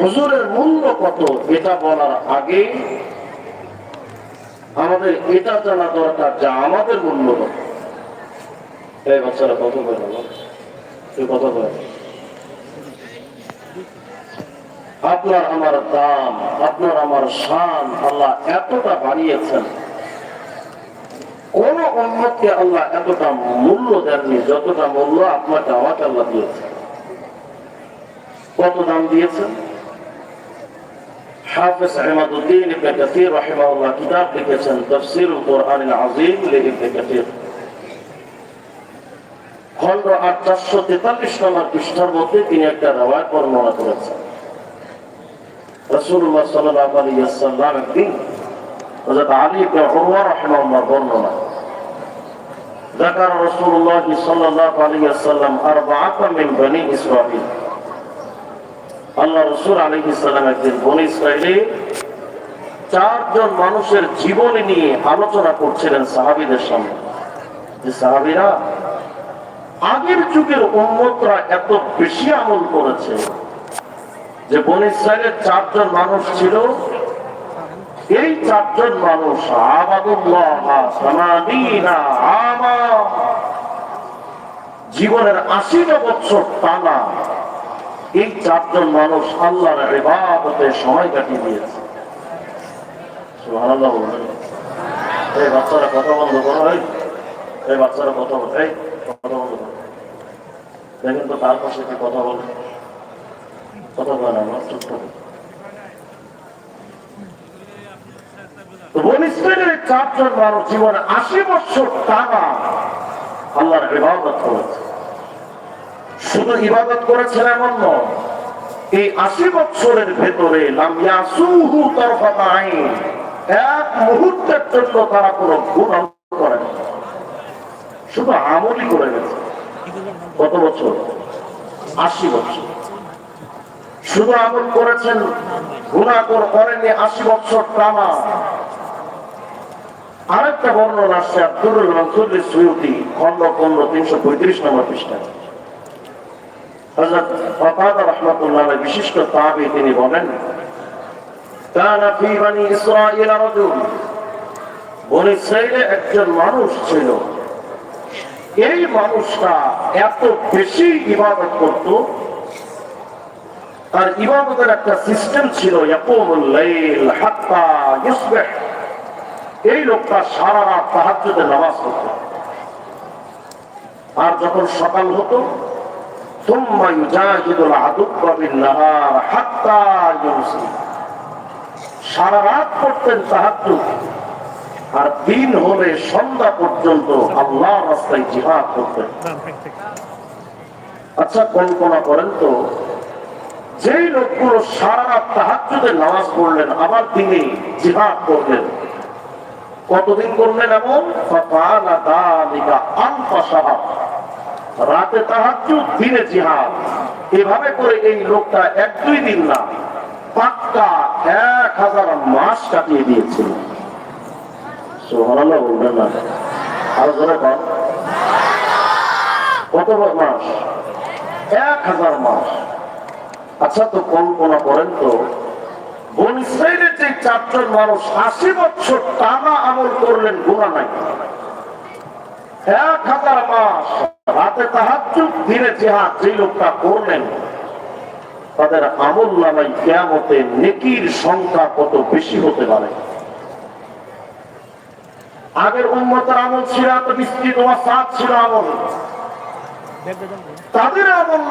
হুজুরের মূল্য কত? এটা বলার আগে আমাদের এটা জানা দরকার যে আমাদের মূল্য কত। এই বাচ্চারা কত করে কত করে আপনার আমার দাম, আপনার আমার শান আল্লাহ এতটা বাড়িয়েছেন কোন উন্মতকে আল্লাহ এতটা মূল্য দেননি, যতটা মূল্য আপনাকে আমাকে আল্লাহ দিয়েছেন। কত দাম দিয়েছেন? হাফেজ আহমদুদ্দিন ইবনে কাসির রাহিমাহুল্লাহ কিতাব লিখেছেন তাফসীরুল কোরআনিল আযীম লিখে কাসির খন্ড আট চারশো তেতাল্লিশ নম্বর পৃষ্ঠার মধ্যে তিনি একটা রেওয়ায়ত বর্ণনা করেছেন রাসূলুল্লাহ সাল্লাল্লাহু আলাইহি ওয়াসাল্লাম একদিন হযরত আলী ইবনে উরওয়া রাহিমাহুল্লাহ বর্ণনা ذكر رسول الله صلى الله عليه وسلم أربعة من بني إسرائيل আল্লাহ রসুল আলী ইসলাম একদিন বন ইসরায়েলে চারজন মানুষের জীবনী নিয়ে আলোচনা করছিলেন সাহাবিদের সামনে। যে সাহাবিরা আগের যুগের উন্মতরা এত বেশি আমল করেছে যে বন ইসরায়েলের চারজন মানুষ ছিল। এই চারজন মানুষ জীবনের আশিটা বছর টানা এই চারজন মানুষ আল্লাহর ইবাদতে সময় কাটিয়ে দিয়েছে। কথা কথা কথা বলে। চারজন মানুষ জীবনে আশি বছর টানা আল্লাহর ইবাদত করেছে। শুধু ইবাদত করেছেন এমন নয়, এই আশি বছরের ভেতরে এক মুহূর্তের জন্য তারা কোনো গুণ করে না। শুধু করে গেছে। কত বছর? আশি বছর। শুধু আমল করেছেন গুণাকর করেননি আশি টানা। আরেকটা বর্ণনা আসছে আব্দুল খন্ড পনেরো, তিনশো পঁয়ত্রিশ নম্বর পৃষ্ঠায়। তাবি তিনি বলেন রাজুল বনি ইসরাঈলে একজন মানুষ ছিল। এই মানুষটা এত বেশি ইবাদত করত, তার ইবাদতের একটা সিস্টেম ছিল এই লোকটা সারা রাত তাহাজ্জুদে নামাজ পড়ত। আর যখন সকাল হতো ثم يجاهد العدو بالنهار حتى يمسي সারা রাত করতেন তাহাজ্জুদ আর দিন হলে সন্ধ্যা পর্যন্ত আল্লাহ রাস্তায় জিহাদ করতেন আচ্ছা কল্পনা করেন তো যেই লোকগুলো সারা রাত তাহাজ্জুদের নামাজ পড়লেন আবার তিনি জিহাদ করলেন কতদিন করলেন এমন ফাকালা দালিকা আলফা সাহাব রাতে তাহাজ্জুদ, দিনে জিহাদ। এভাবে করে এই লোকটা এক দুই দিন না, পাক্কা এক হাজার মাস কাটিয়ে দিয়েছিল আচ্ছা তো কল্পনা করেন তো, বন ইসরায়েলের যে চারজন মানুষ আশি বছর টানা আমল করলেন গুণা নাই। এক হাজার মাস রাতে তাহাজ্জুদ তাদের আমল নামাই বিস্তৃত সাত ছিল আমল। তাদের আমল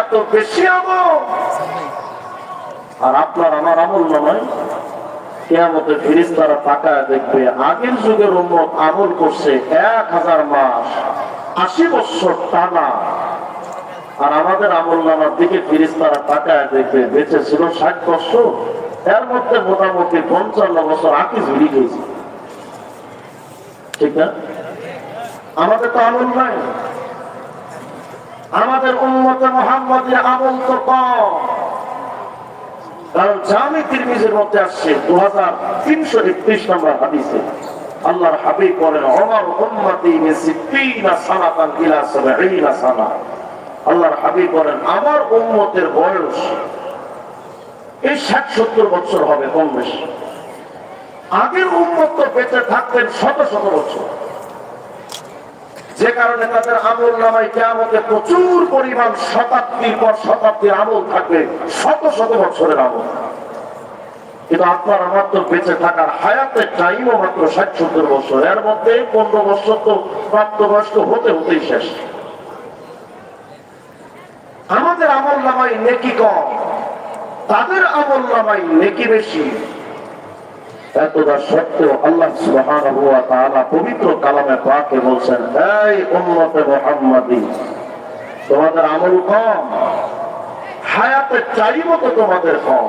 এত বেশি আমল। আর আপনার আমার আমল নামাই দেখবে আগের যুগের উন্মত আমল করছে এক হাজার মাস। আশি বছর টানা। আর আমাদের আমল নামার দিকে ফিরিস্তারা তাকায় দেখবে, বেঁচে ছিল ষাট বছর, এর মধ্যে মোটামুটি পঞ্চান্ন বছর আঁকি ঝুড়ি গেছে। ঠিক না? আমাদের তো আমল নাই। আমাদের উন্মতে মোহাম্মদের আমল তো কম। কারণ জামি তিরমিজের মধ্যে আসছে দু হাজার তিনশো একত্রিশ নম্বর হাদিসে। আল্লাহর হাবিব বলেন অমর উম্মতি সিত্তিনা সানাতান ইলা সাবঈনা সানা। আল্লাহর হাবিব বলেন, আমার উম্মতের বয়স এই ষাট সত্তর বছর হবে, কম বেশি। আগের উন্মত বেঁচে থাকতেন শত শত বছর। যে কারণে তাদের আমল নামায় কেমতে প্রচুর পরিমাণ শতাব্দীর পর শতাব্দীর আমল থাকবে, শত শত বছরের আমল। কিন্তু আপনার আমার তো বেঁচে থাকার হায়াতের টাইমও মাত্র ষাট, সত্তর বছর। এর মধ্যে পনেরো বছর তো প্রাপ্তবয়স্ক হতে, হতেই শেষ। আমাদের আমল নামাই নেকি কম, তাদের আমল নামাই নেকি বেশি। এতটা সত্ত্বেও আল্লাহ সুবহানাহু ওয়া তাআলা পবিত্র কালামে পাকে বলছেন, এই উম্মতে মুহাম্মাদি, তোমাদের আমল কম, হায়াতের চাইব তো তোমাদের কম।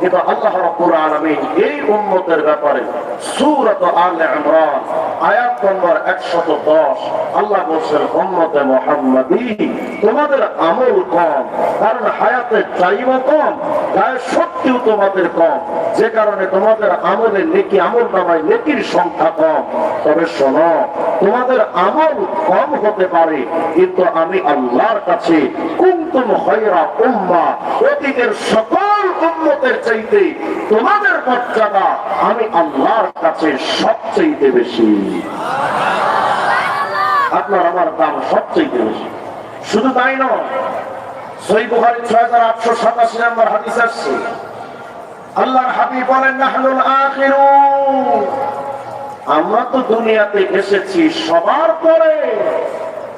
কিন্তু আল্লাহ রাব্বুল আলামিন এই উম্মতের ব্যাপারে ইমরান, আয়াত নম্বর 110 আল্লাহ বলেন উম্মতে তোমাদের আমল কম, কারণ হায়াতের টাইমও কম তোমাদের কম। যে কারণে তোমাদের আমলের নেকি, আমল নামায় নেকির সংখ্যা কম। তবে শোনো, তোমাদের আমল কম হতে পারে, কিন্তু আমি আল্লাহর কাছে কুমতুম খয়রা উম্মা, অতীতের সকল উম্মতের চাইতে তোমাদের মর্যাদা আমি আল্লাহর কাছে সবচেয়ে বেশি। আপনার আমার দাম সবচেয়ে বেশি। শুধু তাই নয়, সই বুখারি ছয় হাজার আটশো সাতাশি নম্বর হাদিস আসছে, আল্লাহর হাবিব বলেন, নাহনুল আখিরুন। আমরা তো দুনিয়াতে এসেছি সবার পরে।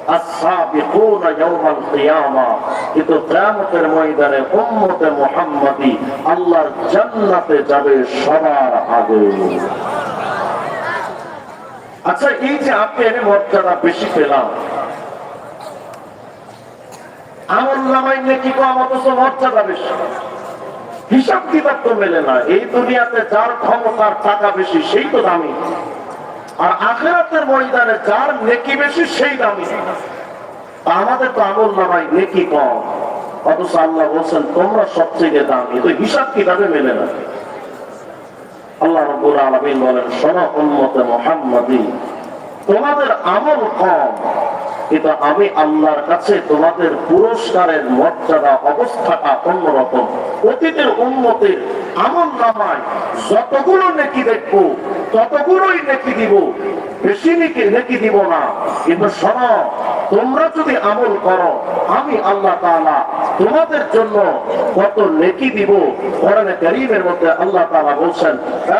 السابقون يوم القيامة কিন্তু কিয়ামতের ময়দানে উম্মতে মুহাম্মাদি আল্লাহর জান্নাতে যাবে সবার আগে আচ্ছা এই যে আপনি এনে মর্যাদা বেশি পেলাম আমল নামাই নাকি কম অথচ মর্যাদা বেশি হিসাব কিতাব তো মেলে না এই দুনিয়াতে যার ক্ষমতার টাকা বেশি সেই তো দামি আর আখেরাতের ময়দানে যার নেকি বেশি, সেই দামি। আমাদের তো আমল নামাই নেকি কম। অথচ আল্লাহ বলছেন, তোমরা সবচেয়ে দামি। তো হিসাব কিতাবে মেলে না। আল্লাহ বলেন তোমাদের আমল কম, কিন্তু আমি আল্লাহর কাছে তোমাদের পুরস্কারের মর্যাদা, অবস্থাটা অন্যরকম। অতীতের উন্নতির আমল নামায় যতগুলো নেকি দেখব ততগুলোই নেকি দিব? বেশি নেকি নেকি দিব না। কিন্তু শোনো তোমরা যদি আমল করো, আমি আল্লাহ তোমাদের জন্য কত নেকি দিব। কোরআনে কারীমের মধ্যে আল্লাহ তাআলা বলছেন,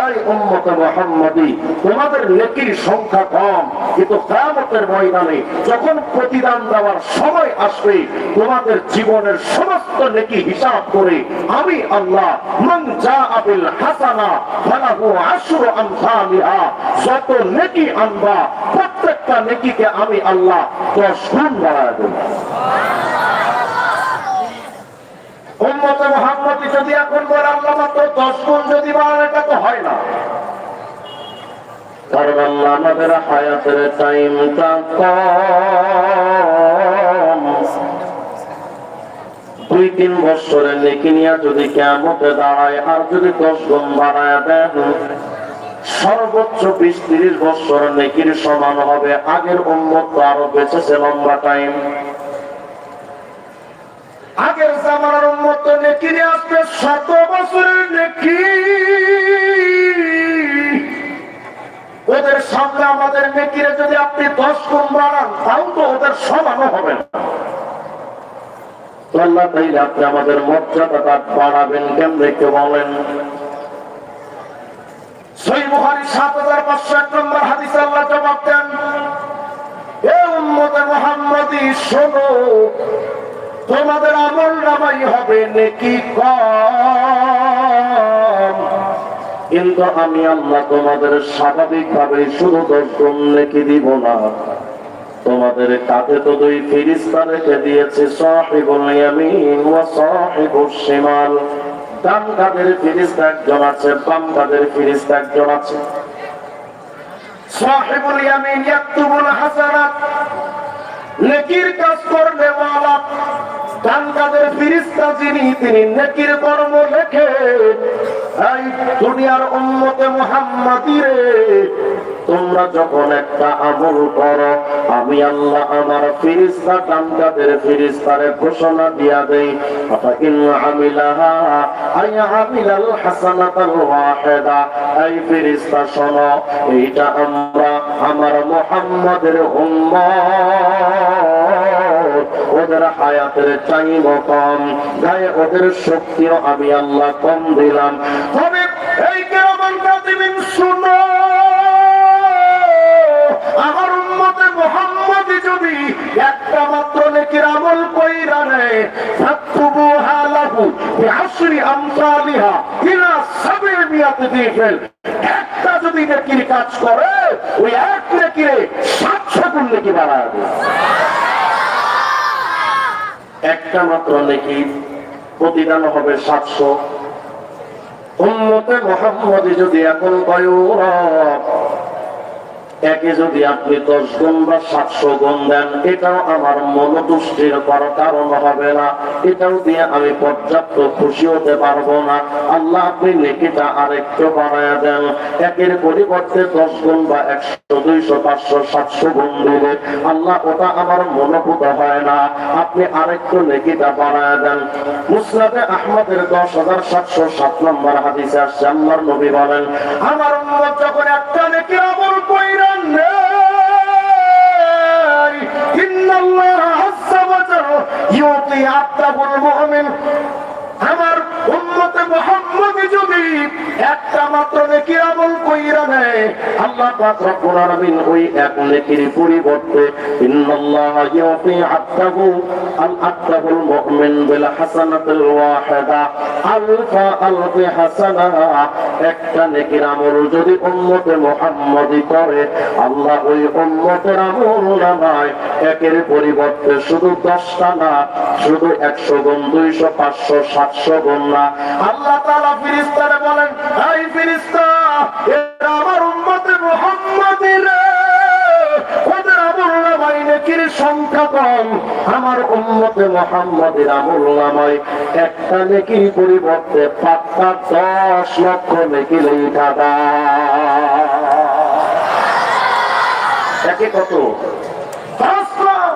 এই উম্মত মুহাম্মাদি, তোমাদের নেকির সংখ্যা কম। কিন্তু কিয়ামতের ময়দানে যখন প্রতিদান দেওয়ার সময় আসবে, তোমাদের জীবনের সমস্ত নেকি হিসাব করে আমি আল্লাহ, মান জাআ বিল হাসানা ফালাহু আশরু আমসালিহা, যত নেকি আনবা প্রত্যেকটা নেকিকে আমি আল্লাহ 10 গুণ বাড়ায় দেব। উম্মতে মুহাম্মদি যদি এখন বলে আল্লাহ মাত্র 10 গুণ যদি বাড়ান এটা তো না। কারণ আল্লাহ আমাদের হায়াতের টাইমটা কম। দুই তিন বছরের নেকি নিয়ে যদি কেমতে দাঁড়ায়, আর যদি দশ গুণ বাড়ায় সর্বোচ্চ বিশ তিরিশ বছর নেকির সমান হবে। আগের উন্মত আরও বেঁচেছে লম্বা টাইম আগের জামানার উন্মত নেকি নিয়ে আসবে শত বছরের নেকি। ওদের সামনে আমাদের নেকিরে যদি আপনি দশ গুণ বাড়ান, তাও তো ওদের সমানও হবে না। আল্লাহ তাইলে আপনি আমাদের মর্যাদাটা বাড়াবেন, কেমনে কে বলেন? সাত হাজার তোমাদের আমল নামাই হবে নেকি কিন্তু আমি আল্লাহ তোমাদের স্বাভাবিক ভাবে শুধু দশ গুণ নেকি দিব না। তোমাদের কাঁধে তো দুই ফিরিস্তা রেখে দিয়েছে, সাহিবুল ইয়ামিন ওয়া সাহিবুশ শিমাল। ডান কাঁধের ফিরিস্তা একজন আছে বাম কাঁধের ফিরিস্তা একজন আছে সাহেবুল ইয়ামিন ইয়াকতুবুল হাসানাত, নেকির কাজ ওয়ালা যিনি, তিনি নেকির কর্ম লেখে। এই দুনিয়ার উম্মতে মুহাম্মাদি রে তোমরা যখন একটা আমল করো, আমি আল্লাহ আমার ফিরিস্তা ডান ফিরিস্তারে ঘোষণা দিয়া দেই আমরা মুহাম্মাদের ওদের হায়াতের চাইব কম ওদের শক্তিও আমি আল্লাহ কম দিলাম। তবে এই কেমন শুনো। আমার উম্মতে মোহাম্মদই যদি একটা মাত্র নেকির আমল কইরা নেয় ফাতুবু হালাহু বিআশরি আমসালিহা ইলা সাবঈ মিয়াতি দিফেল। একটা যদি নেকির কাজ করে, ওই এক নেকিরে সাতশো গুণ নেকি বাড়ায় একটা মাত্র নেকি প্রতিদান হবে সাতশো। উন্মতে মোহাম্মদী যদি এখন কয়ুরব একে যদি আপনি দশ গুণ বা সাতশো গুণ দেন, এটাও আমার মনোতুষ্টির করার কারণ হবে না। এটাও দিয়ে আমি পর্যাপ্ত খুশি হতে পারব না। আল্লাহ আপনি নেকিটা আরেকটু বাড়ায় দেন। একের পরিবর্তে দশ গুণ বা একশো, দুইশো, পাঁচশো, সাতশো গুণ দিলে আল্লাহ ওটা আমার মনোভূত হয় না। আপনি আরেকটু নেকিটা বাড়ায় দেন। মুসলাদে আহমদের দশ হাজার সাতশো সাত নম্বর হাদিসে আসছে, আল্লাহর নবী বলেন, আমার যখন একটা নেকি আমল কইরা নেই ইন্নাল্লাহ আজ্জা ওয়া জাল্লা ইউতি আত্তাবুল মুমিন আমার উম্মতে মুহাম্মদী যদি একটা মাত্র নেকি আমল কইরা নেয়, আল্লাহ পাক রব্বুল আলামিন ওই এক নেকির পরিবর্তে ইন্নাল্লাহ ইউতি আত্তাহু আল আত্তাহুল মুমিন বিল হাসানাতিল ওয়াহিদা। আলফা আলফি হাসানা। একটা নেকির আমল যদি উম্মতে মুহাম্মদী করে, আল্লাহ ওই উম্মতের আমল নামায় একের পরিবর্তে শুধু দশটা না, শুধু একশো গুণ, দুইশো, পাঁচশো সাতশো না আল্লাহ তালা ফিরিস্তারে বলেন এই ফিরিস্তা, এরা আমার উম্মতে মুহাম্মাদির ওদের একটা নেকির পরিবর্তে পাক্কা দশ লক্ষ একে কত দশ লাখ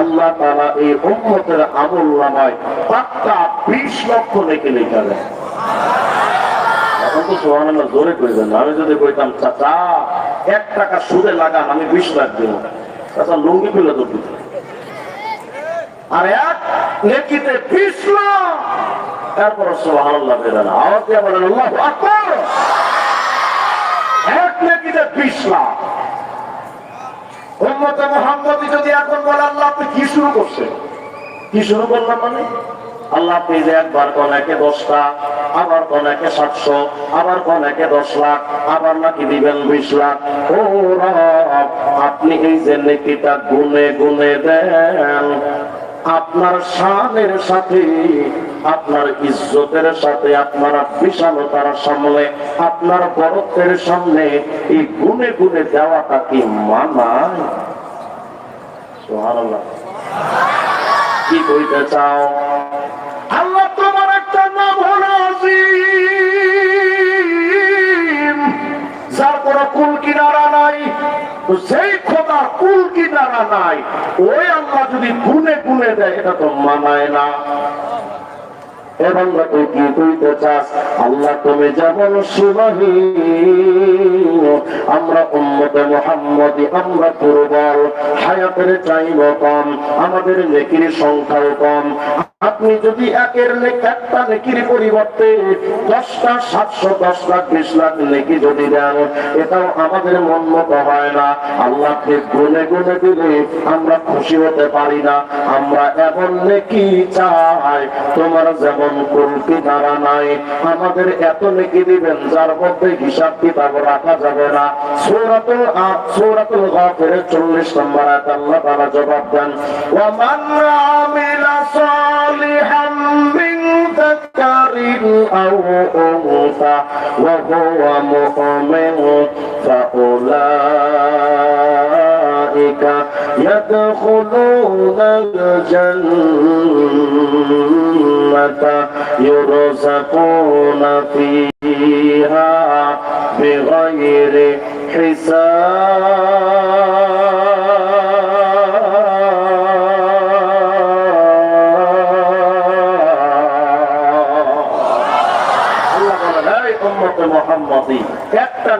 আল্লাহ তাআলা এই উম্মতের আমল নামায় পাক্কা 20 লক্ষ নেকি লেখা আমি যদি কইতাম, চাচা, এক টাকা সুদে লাগান, আমি 20 লাখ দেব। চাচা, লুঙ্গি খুলে তো আর এক নেকিতে 20 লাখ। তারপর এক নেকিতে 20 লাখ। মুহাম্মদী যদি এখন বলে, আল্লাহ আপনি কি শুরু করছেন? কি শুরু করলাম মানে? আল্লাহ একবার কোন একে দশটা আবার কোন একে সাতশো, আবার কোন একে দশ লাখ, আবার নাকি দিবেন বিশ লাখ। ও আপনি এই যে নেকিটা গুনে গুনে দেন, আপনার শানের সাথে আপনার ইজ্জতের সাথে, আপনার বিশালতার সামনে, আপনার বরত্বের সামনে এই গুনে গুনে দেওয়াটা কি মানায়? কি চাও? আল্লাহ তোমার একটা নাম যার কোনো কুল কিনারা নাই সেই খোদা কুল কিনারা নাই, ওই আল্লাহ যদি গুনে গুনে দেয়, এটা তো মানায় না। এবং কি কইতে চাস। আল্লাহ, তুমি যেমন সুবাহী আমরা উম্মতে মোহাম্মদি, আমরা দুর্বল। হায়াতের চাইব কম, আমাদের নেকির সংখ্যাও কম। আপনি যদি একের নেক একটা নেকির পরিবর্তে দশটা, সাতশো দশ লাখ বিশ লাখ নেকি যদি দেন, এটাও আমাদের মন মতো হয় না। আল্লাহকে গুনে গুনে দিলে আমরা খুশি হতে পারি না। আমরা এমন নেকি চাই, তোমার যেমন কুলকি ধারা নাই। আমাদের এত নেকি দিবেন, যার মধ্যে হিসাব কিতাব রাখা যাবে না। সূরাতুল সূরাতুল গাফিরের 40 নম্বর আয়াত আল্লাহ তাআলা জবাব দেন, ওয়া মান আমিলা صالحا من ذكر أو أنثى وهو مؤمن فأولئك يدخلون الجنة يرزقون فيها بغير حساب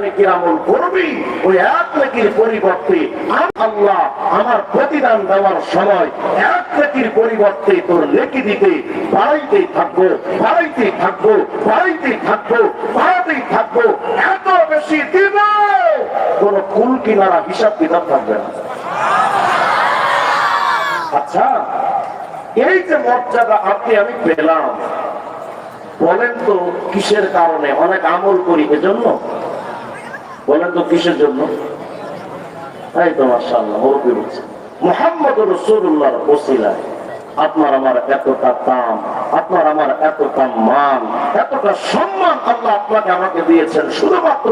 নেকির আমল করবি, ওই এক নেকির পরিবর্তে আল্লাহ আমার প্রতিদান দেওয়ার সময় এক নেকির পরিবর্তে তোর নেকি দিতে বাড়াইতেই থাকব বাড়াইতেই থাকব বাড়াইতেই থাকব, বাড়াতেই থাকব, এত বেশি দিব। কোন কুল কিনারা হিসাব কিতাব থাকবে না। আচ্ছা এই যে মর্যাদা আপনি, আমি পেলাম। বলেন তো, কিসের কারণে? অনেক আমল করি, এজন্য? বলেন তো কিসের জন্য? তাই তো মার্শাল্লাহ মুরব্বী মোহাম্মদ রসুল্লাহর ওসিলায়, আপনার আমার এতটা আপনার আমার এতটা মান, এতটা সম্মান আল্লাহ আপনাকে আমাকে দিয়েছেন, শুধুমাত্র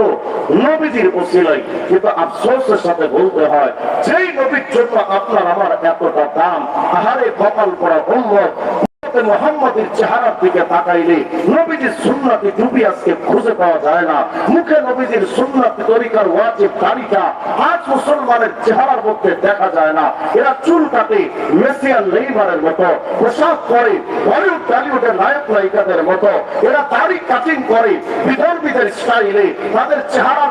নবীজির ওসিলাই কিন্তু আফসোসের সাথে বলতে হয়, যেই নবীর জন্য আপনার আমার এতটা দাম, আহারে কপাল পড়া উম্মত উম্মতে মোহাম্মদের চেহারার দিকে তাকাইলে নবীজির সুন্নাতি টুপি আজকে খুঁজে পাওয়া যায় না। মুখে নবীজির সুন্নাতি তরিকার ওয়াজিব তালিকা আজ মুসলমানের চেহারার মধ্যে দেখা যায় না। এরা চুল কাটে মেসিয়ান নেইমারের মতো, পোশাক পরে বলিউড, টলিউডের নায়ক, নায়িকাদের মতো। এরা দাড়ি কাটিং করে বিধর্মীদের স্টাইলে, তাদের চেহারা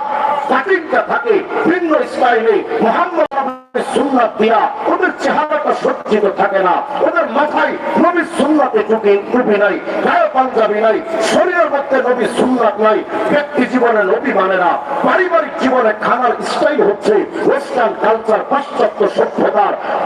কাটিংটা থাকে ভিন্ন স্টাইলে। মোহাম্মদ ওদের মাথায় নবীর মানে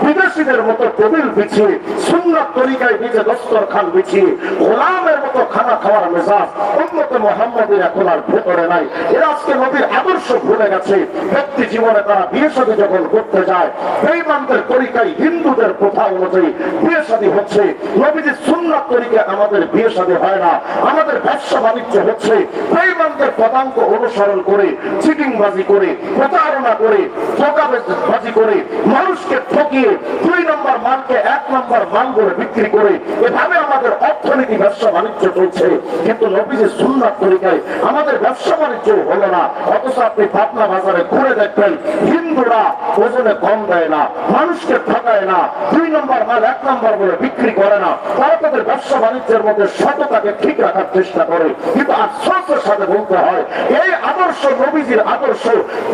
বিদেশিদের মতো টেবিল বিছিয়ে, সুন্নাত তরিকায় নিজে দস্তর খান বিছিয়ে, গোলামের মতো খানা খাওয়ার মেজাজ উন্মতে মোহাম্মদের এখন আর ভেতরে নাই। এরা আজকে নবীর আদর্শ ভুলে গেছে। ব্যক্তি জীবনে তারা বিয়ে যখন করতে যায় বেইমানদের তরিকায় হিন্দুদের প্রথা অনুযায়ী বিয়ে শাদী হচ্ছে। নবীজির সুন্নাত তরিকে আমাদের বিয়ে শাদী হয় না। আমাদের ব্যবসা বাণিজ্য হচ্ছে। বেইমানদের পদাঙ্ক অনুসরণ করে, চিটিংবাজি করে, প্রতারণা করে, ধোকাবাজি করে, মানুষকে ঠকিয়ে, দুই নম্বর মালকে এক নম্বর মাল করে বিক্রি করে, এভাবে আমাদের অর্থনীতি, ব্যবসা বাণিজ্য চলছে। কিন্তু নবীজির সুন্নাত তরিকায় আমাদের ব্যবসা বাণিজ্য হলো না। অথচ আপনি পাবনা বাজারে ঘুরে দেখবেন, হিন্দুরা ওজনে কম দেয় না, মানুষকে ঠকায় না, দুই নম্বর মাল, এক নম্বর বলে বিক্রি করে না। তারা তাদের ব্যবসা বাণিজ্যের মধ্যে সততাকে ঠিক রাখার চেষ্টা করে। কিন্তু আশ্বাসের সাথে বলতে হয়, এই আদর্শ নবীজির আদর্শ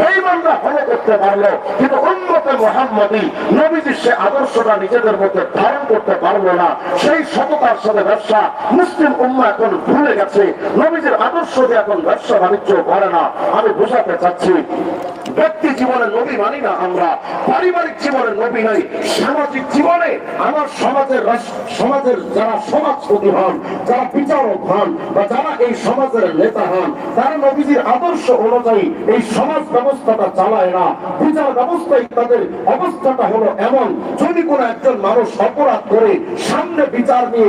এই মামলা ফলো করতে পারল, কিন্তু জীবনে পারিবারিক জীবনে নবী নাই, সামাজিক জীবনে আমার সমাজের সমাজের যারা সমাজপতি হন, যারা বিচারক হন, বা যারা এই সমাজের নেতা হন, তারা নবীজির আদর্শ অনুযায়ী এই সমাজ ব্যবস্থাটা চালায় না। বিচার ব্যবস্থায় অবস্থাটা হলো এমন। যদি কোনো একজন মানুষ অপরাধ করে সামনে বিচার নিয়ে